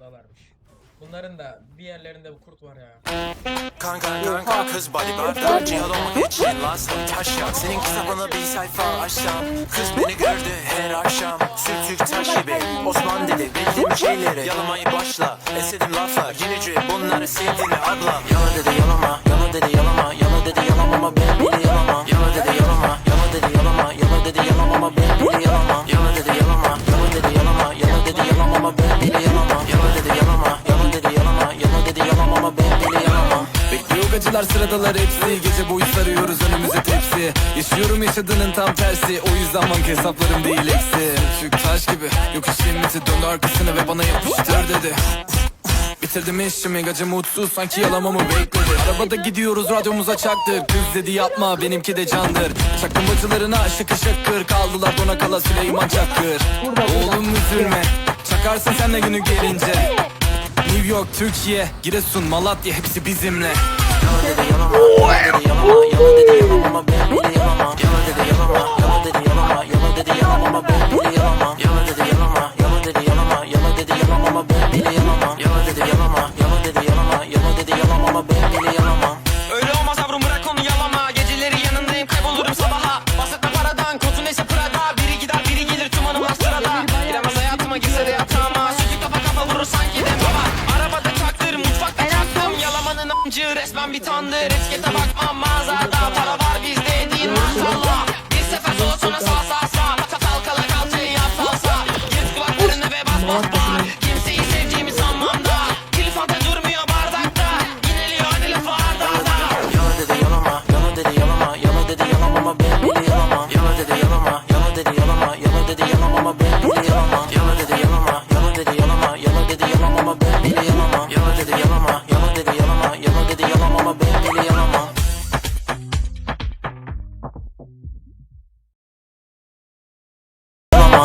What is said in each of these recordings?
oradalarmış. Bunların da bir yerlerinde bir kurt var ya. Kanka kanka kız body barda Cihaz olmak için lazım taş yak Senin kitabını bir sayfa açsam Kız beni gördü her akşam. Sürtük taş gibi. Osman dedi bildiğim şeyleri. Yalamayı başla. Esedim laflar Yenici bunları sevdiğini ablam Yala dedi yalama ben bile yalamam Bekliyor gacılar sıradalar hepsi. Gece boyu sarıyoruz önümüze tepsi. Yaşıyorum yaşadığının tam tersi. O yüzden banka hesaplarım değil eksi. Türk taş gibi yokuş limiti Döndü arkasını ve bana yapıştır dedi. Bitirdim işimi gacı mutsuz. Sanki yalamamı bekledi. Arabada gidiyoruz radyomuza çaktık. Kız dedi yapma benimki de candır. Çaktım bacılarına şıkır şıkır Kaldılar. Dona kala Süleyman Çakır. Oğlum üzülme. Çakarsın sen de günü gelince New York, Türkiye, Giresun, Malatya hepsi bizimle resmen bir tandır Etikete bakmam mağazada Para var bizde değil maşallah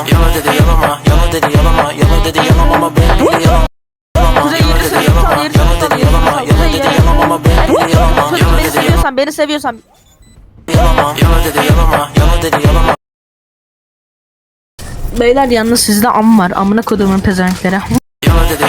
Yalamam, Yala dedi yalama, yala dedi yalama, yala dedi ben. Kuzey yeri yalama, yeri yala dedi yeri yalama, Kuzey yeri. yalamama ben bile yalamam. Çocuk Yala beni seviyorsan, beni seviyorsan yalamam, yala dedi yalama, yala dedi yalama. Beyler yalnız sizde am var. Amına kodumun. Yala dedi